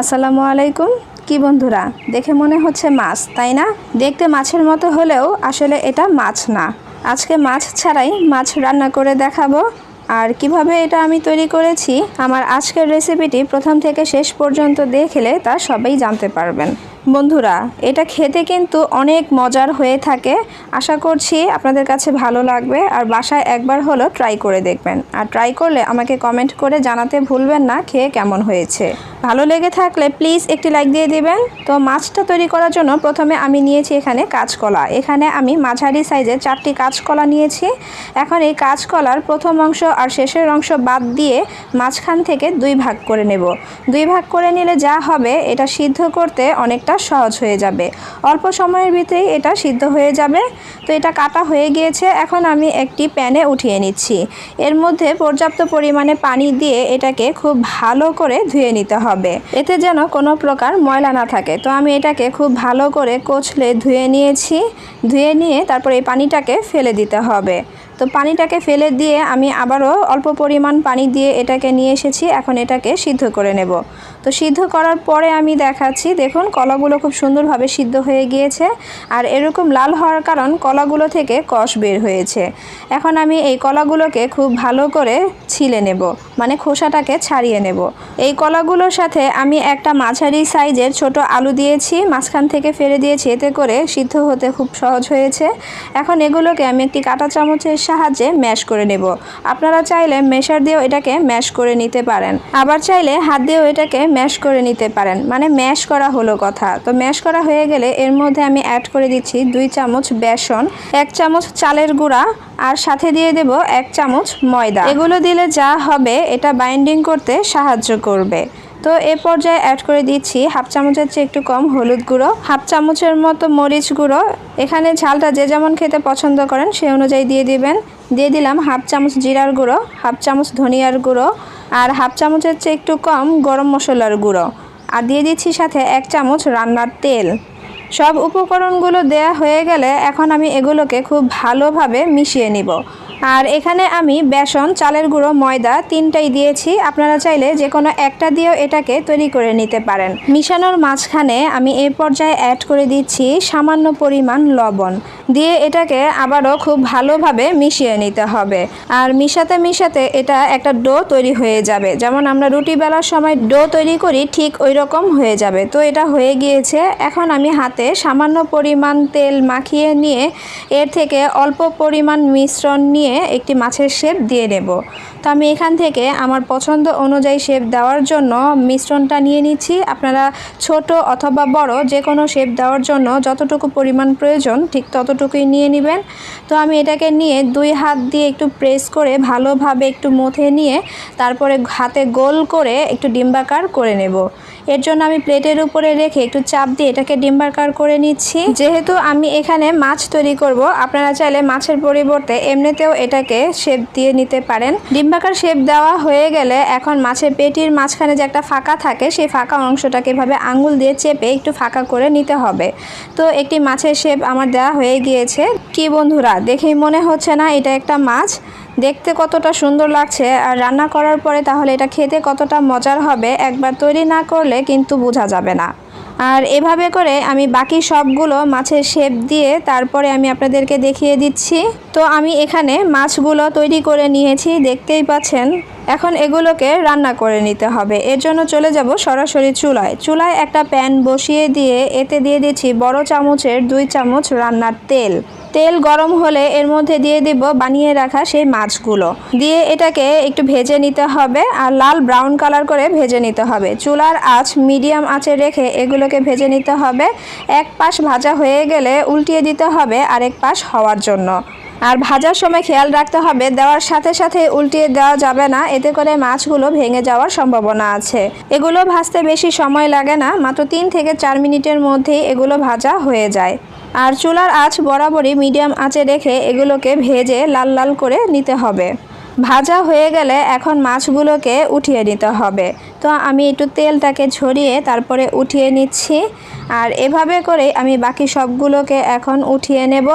আসসালামু আলাইকুম। কি বন্ধুরা, দেখে মনে হচ্ছে মাছ, তাই না? দেখতে মাছের মতো হলেও আসলে এটা মাছ না। আজকে মাছ ছাড়াই মাছ রান্না করে দেখাবো। আর কীভাবে এটা আমি তৈরি করেছি, আমার আজকের রেসিপিটি প্রথম থেকে শেষ পর্যন্ত দেখলে তা সবাই জানতে পারবেন। বন্ধুরা, এটা খেতে কিন্তু অনেক মজার হয়ে থাকে। আশা করছি আপনাদের কাছে ভালো লাগবে। আর বাসায় একবার হলো ট্রাই করে দেখবেন। আর ট্রাই করলে আমাকে কমেন্ট করে জানাতে ভুলবেন না, খেয়ে কেমন হয়েছে। ভালো লেগে থাকলে প্লিজ একটি লাইক দিয়ে দিবেন। তো মাছটা তৈরি করার জন্য প্রথমে আমি নিয়েছি এখানে কাঁচকলা। এখানে আমি মাঝারি সাইজের চারটি কাঁচকলা নিয়েছি। এখন এই কাঁচকলার প্রথম অংশ আর শেষের অংশ বাদ দিয়ে মাঝখান থেকে দুই ভাগ করে নেব। দুই ভাগ করে নিলে যা হবে, এটা সিদ্ধ করতে অনেকটা সহজ হয়ে যাবে। অল্প সময়ের ভিতরেই এটা সিদ্ধ হয়ে যাবে। তো এটা কাটা হয়ে গিয়েছে। এখন আমি একটি প্যানে উঠিয়ে নিচ্ছি। এর মধ্যে পর্যাপ্ত পরিমাণে পানি দিয়ে এটাকে খুব ভালো করে ধুয়ে নিতে হবে। এতে যেন কোনো প্রকার ময়লা না থাকে। তো আমি এটাকে খুব ভালো করে কচলে ধুয়ে নিয়েছি। ধুয়ে নিয়ে তারপর এই পানিটাকে ফেলে দিতে হবে। তো পানিটাকে ফেলে দিয়ে আমি আবারও অল্প পরিমাণ পানি দিয়ে এটাকে নিয়ে এসেছি, এখন এটাকে সিদ্ধ করে নেব। তো সিদ্ধ করার পরে আমি দেখাচ্ছি, দেখুন কলাগুলো খুব সুন্দরভাবে সিদ্ধ হয়ে গিয়েছে আর এরকম লাল হওয়ার কারণ কলাগুলো থেকে কষ বের হয়েছে। এখন আমি এই কলাগুলোকে খুব ভালো করে ছিলে নেব মানে খোসাটাকে ছাড়িয়ে নেব। এই কলাগুলোর সাথে আমি একটা মাঝারি সাইজের ছোট আলু দিয়েছি, মাঝখান থেকে ফেলে দিয়েছি, এতে করে সিদ্ধ হতে খুব সহজ হয়েছে। এখন এগুলোকে আমি একটি কাঁটা চামচের সাহায্যে ম্যাশ করে নেব। আপনারা চাইলে মেশার দিয়েও এটাকে ম্যাশ করে নিতে পারেন। আবার চাইলে হাত দিয়েও এটাকে ম্যাশ করে নিতে পারেন। মানে ম্যাশ করা হলো কথা। তো ম্যাশ করা হয়ে গেলে এর মধ্যে আমি অ্যাড করে দিচ্ছি দুই চামচ বেসন, এক চামচ চালের গুঁড়া, আর সাথে দিয়ে দেব এক চামচ ময়দা। এগুলো দিলে যা হবে, এটা বাইন্ডিং করতে সাহায্য করবে। তো এ পর্যায়ে অ্যাড করে দিচ্ছি হাফ চামচের চেয়ে একটু কম হলুদ গুঁড়ো, হাফ চামচের মতো মরিচ গুঁড়ো। এখানে ঝালটা যে যেমন খেতে পছন্দ করেন সেই অনুযায়ী দিয়ে দিবেন। দিয়ে দিলাম হাফ চামচ জিরার গুঁড়ো, হাফ চামচ ধনিয়ার গুঁড়ো আর হাফ চামচের চেয়ে একটু কম গরম মশলার গুঁড়ো। আর দিয়ে দিচ্ছি সাথে এক চামচ রান্নার তেল। সব উপকরণগুলো দেয়া হয়ে গেলে এখন আমি এগুলোকে খুব ভালোভাবে মিশিয়ে নিব। আর এখানে আমি বেসন, চালের গুঁড়ো, ময়দা তিনটাই দিয়েছি। আপনারা চাইলে যে কোনো একটা দিয়েও এটাকে তৈরি করে নিতে পারেন। মিশানোর মাঝখানে আমি এই পর্যায়ে অ্যাড করে দিচ্ছি সামান্য পরিমাণ লবণ। দিয়ে এটাকে আবারও খুব ভালোভাবে মিশিয়ে নিতে হবে। আর মিশাতে মিশাতে এটা একটা ডো তৈরি হয়ে যাবে। যেমন আমরা রুটি বেলার সময় ডো তৈরি করি, ঠিক ওই রকম হয়ে যাবে। তো এটা হয়ে গিয়েছে। এখন আমি হাতে সামান্য পরিমাণ তেল মাখিয়ে নিয়ে এর থেকে অল্প পরিমাণ মিশ্রণ নিয়ে একটি মাছের শেপ দিয়ে নেব। তো আমি এখান থেকে আমার পছন্দ অনুযায়ী শেপ দেওয়ার জন্য মিশ্রণটা নিয়ে নিচ্ছি। আপনারা ছোট অথবা বড় যে কোনো শেপ দেওয়ার জন্য যতটুকু পরিমাণ প্রয়োজন ঠিক ততটুকুই নিয়ে নেবেন। তো আমি এটাকে নিয়ে দুই হাত দিয়ে একটু প্রেস করে ভালোভাবে একটু মথে নিয়ে তারপরে হাতে গোল করে একটু ডিম্বাকার করে নেব। এর জন্য আমি প্লেটের উপরে রেখে একটু চাপ দিয়ে এটাকে ডিম্বাকার করে নিচ্ছি। যেহেতু আমি এখানে মাছ তৈরি করব, আপনারা চাইলে মাছের পরিবর্তে এমনিতেও এটাকে শেপ দিয়ে নিতে পারেন। ডিম্বাকার শেপ দেওয়া হয়ে গেলে এখন মাছের পেটির মাঝখানে যে একটা ফাঁকা থাকে, সেই ফাঁকা অংশটাকে এভাবে আঙুল দিয়ে চেপে একটু ফাঁকা করে নিতে হবে। তো একটি মাছের শেপ আমার দেওয়া হয়ে গিয়েছে। কি বন্ধুরা, দেখেই মনে হচ্ছে না এটা একটা মাছ? দেখতে কতটা সুন্দর লাগছে আর রান্না করার পরে তাহলে এটা খেতে কতটা মজার হবে একবার তৈরি না করলে কিন্তু বোঝা যাবে না। আর এভাবে করে আমি বাকি সবগুলো মাছের শেপ দিয়ে তারপরে আমি আপনাদেরকে দেখিয়ে দিচ্ছি। তো আমি এখানে মাছগুলো তৈরি করে নিয়েছি, দেখতেই পাচ্ছেন। এখন এগুলোকে রান্না করে নিতে হবে। এর জন্য চলে যাব সরাসরি চুলায়। চুলায় একটা প্যান বসিয়ে দিয়ে এতে দিয়ে দিচ্ছি বড় চামচের দুই চামচ রান্নার তেল। তেল গরম হলে এর মধ্যে দিয়ে দিব, বানিয়ে রাখা সেই মাছগুলো। দিয়ে এটাকে একটু ভেজে নিতে হবে আর লাল ব্রাউন কালার করে ভেজে নিতে হবে। চুলার আঁচ মিডিয়াম আঁচে রেখে এগুলোকে ভেজে নিতে হবে। এক পাশ ভাজা হয়ে গেলে উল্টিয়ে দিতে হবে আরেক পাশ হওয়ার জন্য। আর ভাজার সময় খেয়াল রাখতে হবে, দেওয়ার সাথে সাথে উল্টিয়ে দেওয়া যাবে না। এতে করে মাছগুলো ভেঙে যাওয়ার সম্ভাবনা আছে। এগুলো ভাজতে বেশি সময় লাগে না, মাত্র তিন থেকে চার মিনিটের মধ্যেই এগুলো ভাজা হয়ে যায়। আর চুলার আঁচ বরাবরই মিডিয়াম আঁচে রেখে এগুলোকে ভেজে লাল লাল করে নিতে হবে। ভাজা হয়ে গেলে এখন মাছগুলোকে উঠিয়ে নিতে হবে। তো আমি একটু তেলটাকে ছড়িয়ে তারপরে উঠিয়ে নিচ্ছি। আর এভাবে করে আমি বাকি সবগুলোকে এখন উঠিয়ে নেব।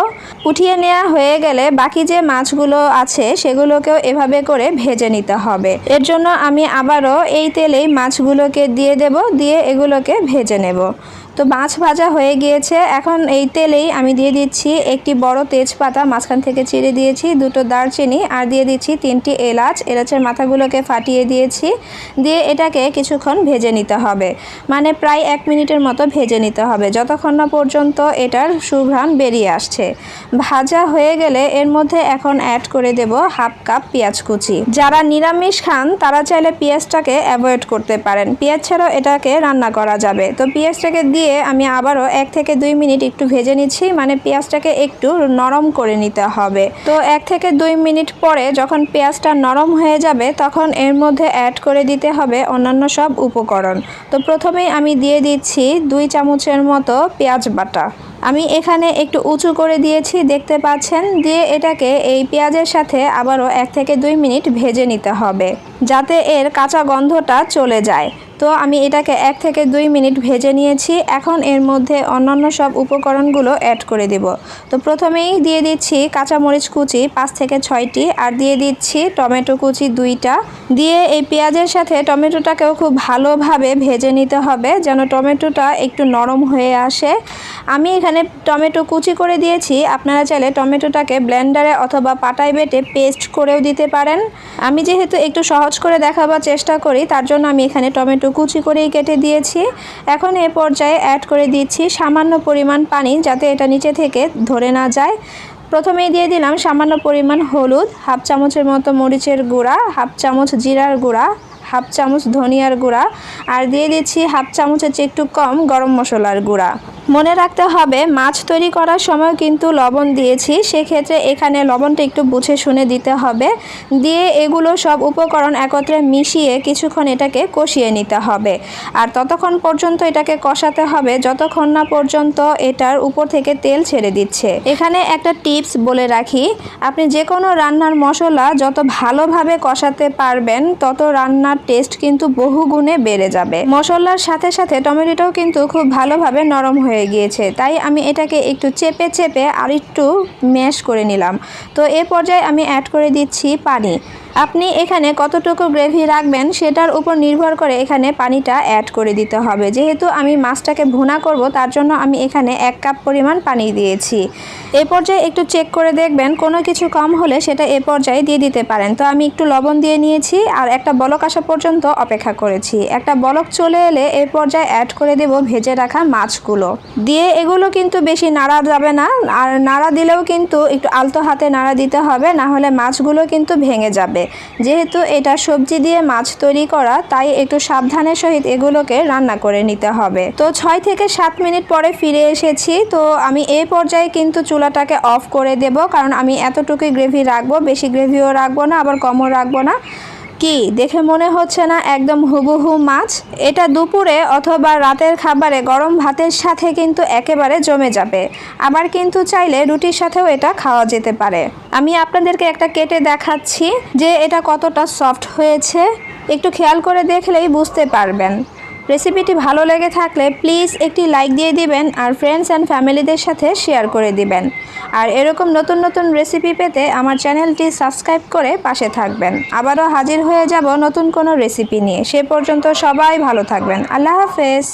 উঠিয়ে নেওয়া হয়ে গেলে বাকি যে মাছগুলো আছে সেগুলোকেও এভাবে করে ভেজে নিতে হবে। এর জন্য আমি আবারও এই তেলেই মাছগুলোকে দিয়ে দেব, দিয়ে এগুলোকে ভেজে নেব। তো মাছ ভাজা হয়ে গিয়েছে। এখন এই তেলেই আমি দিয়ে দিচ্ছি একটি বড় তেজপাতা, মাঝখান থেকে চিড়ে দিয়েছি দুটো দারচিনি আর দিয়ে দিচ্ছি তিনটি এলাচ। এলাচের মাথাগুলোকে ফাটিয়ে দিয়েছি। দিয়ে এটাকে কিছুক্ষণ ভেজে নিতে হবে। মানে প্রায় এক মিনিটের মতো ভেজে নিতে হবে। যতক্ষণ না পর্যন্ত এটার সুঘ্রাণ বেরিয়ে আসছে। ভাজা হয়ে গেলে এর মধ্যে এখন অ্যাড করে দেব হাফ কাপ পেঁয়াজ কুচি। যারা নিরামিষ খান, তারা চাইলে পেঁয়াজটাকে অ্যাভয়েড করতে পারেন। পেঁয়াজ ছাড়াও এটাকে রান্না করা যাবে। তো পেঁয়াজটাকে দিয়ে আমি আবারও এক থেকে দুই মিনিট একটু ভেজে নিচ্ছি। মানে পেঁয়াজটাকে একটু নরম করে নিতে হবে। তো এক থেকে দুই মিনিট পরে যখন পেঁয়াজটা নরম হয়ে যাবে, তখন এর মধ্যে অ্যাড করে দিতে হবে অন্যান্য সব উপকরণ। তো প্রথমেই আমি দিয়ে দিচ্ছি দুই চামচের মতো পেঁয়াজ বাটা। আমি এখানে একটু উঁচু করে দিয়েছি, দেখতে পাচ্ছেন? দিয়ে এটাকে এই পেঁয়াজের সাথে আবারও এক থেকে দুই মিনিট ভেজে নিতে হবে, যাতে এর কাঁচা গন্ধটা চলে যায়। তো আমি এটাকে এক থেকে দুই মিনিট ভেজে নিয়েছি। এখন এর মধ্যে অন্যান্য সব উপকরণগুলো অ্যাড করে দেব। তো প্রথমেই দিয়ে দিচ্ছি কাঁচামরিচ কুচি, পাঁচ থেকে ছয়টি। আর দিয়ে দিচ্ছি টমেটো কুচি দুইটা। দিয়ে এই পেঁয়াজের সাথে টমেটোটাকেও খুব ভালোভাবে ভেজে নিতে হবে, যেন টমেটোটা একটু নরম হয়ে আসে। আমি এখানে টমেটো কুচি করে দিয়েছি। আপনারা চাইলে টমেটোটাকে ব্লেন্ডারে অথবা পাটায় বেটে পেস্ট করেও দিতে পারেন। আমি যেহেতু একটু সহজ করে দেখাবার চেষ্টা করি, তার জন্য আমি এখানে টমেটো কুচি করেই কেটে দিয়েছি। এখন এ পর্যায়ে অ্যাড করে দিচ্ছি সামান্য পরিমাণ পানি যাতে এটা নিচে থেকে ধরে না যায়। প্রথমেই দিয়ে দিলাম সামান্য পরিমাণ হলুদ, হাফ চামচের মতো মরিচের গুঁড়া, হাফ চামচ জিরার গুঁড়া, হাফ চামচ ধনিয়ার গুঁড়া, আর দিয়ে দিচ্ছি হাফ চামচের চেয়ে একটু কম গরম মশলার গুঁড়া। মনে রাখতে হবে, মাছ তৈরি করার সময় কিন্তু লবণ দিয়েছি। সেক্ষেত্রে এখানে লবণটা একটু বুঝে শুনে দিতে হবে। দিয়ে এগুলো সব উপকরণ একত্রে মিশিয়ে কিছুক্ষণ এটাকে কষিয়ে নিতে হবে। আর ততক্ষণ পর্যন্ত এটাকে কষাতে হবে, যতক্ষণ না পর্যন্ত এটার উপর থেকে তেল ছেড়ে দিচ্ছে। এখানে একটা টিপস বলে রাখি, আপনি যে কোনো রান্নার মশলা যত ভালোভাবে কষাতে পারবেন, তত রান্নার টেস্ট কিন্তু বহু গুণে বেড়ে যাবে। মশলার সাথে সাথে টমেটোটাও কিন্তু খুব ভালোভাবে নরম হয়ে গিয়েছে। তাই আমি এটাকে একটু চেপে চেপে আর একটু ম্যাশ করে নিলাম। তো এ পর্যায়ে আমি অ্যাড করে দিচ্ছি পানি। আপনি এখানে কতটুকু গ্রেভি রাখবেন সেটার উপর নির্ভর করে এখানে পানিটা অ্যাড করে দিতে হবে। যেহেতু আমি মাছটাকে ভুনা করব, তার জন্য আমি এখানে এক কাপ পরিমাণ পানি দিয়েছি। এ পর্যায়ে একটু চেক করে দেখবেন, কোনো কিছু কম হলে সেটা এ পর্যায়ে দিয়ে দিতে পারেন। তো আমি একটু লবণ দিয়ে নিয়েছি আর একটা বলক আসা পর্যন্ত অপেক্ষা করেছি। একটা বলক চলে এলে এ পর্যায়ে অ্যাড করে দেব ভেজে রাখা মাছগুলো। দিয়ে এগুলো কিন্তু বেশি নাড়া যাবে না, আর নাড়া দিলেও কিন্তু একটু আলতো হাতে নাড়া দিতে হবে, না হলে মাছগুলো কিন্তু ভেঙে যাবে। যেহেতু এটা সবজি দিয়ে মাছ তৈরি করা, তাই একটু সাবধানের সহিত এগুলোকে রান্না করে নিতে হবে। তো ছয় থেকে সাত মিনিট পরে ফিরে এসেছি। তো আমি এই পর্যায়ে কিন্তু চুলাটাকে অফ করে দেব, কারণ আমি এতটুকুই গ্রেভি রাখব। বেশি গ্রেভিও রাখব না, আবার কমও রাখব না। কি? দেখে মনে হচ্ছে না একদম হুবহু মাছ। এটা দুপুরে অথবা রাতের খাবারে গরম ভাতের সাথে কিন্তু একেবারে জমে যাবে। আবার কিন্তু চাইলে রুটির সাথেও এটা খাওয়া যেতে পারে। আমি আপনাদেরকে একটা কেটে দেখাচ্ছি যে এটা কতটা সফট হয়েছে। একটু খেয়াল করে দেখলেই বুঝতে পারবেন। রেসিপিটি ভালো লেগে থাকলে প্লিজ একটি লাইক দিয়ে দিবেন আর ফ্রেন্ডস অ্যান্ড ফ্যামিলিদের সাথে শেয়ার করে দিবেন। আর এরকম নতুন নতুন রেসিপি পেতে আমার চ্যানেলটি সাবস্ক্রাইব করে পাশে থাকবেন। আবারও হাজির হয়ে যাব নতুন কোনো রেসিপি নিয়ে। সে পর্যন্ত সবাই ভালো থাকবেন। আল্লাহ হাফেজ।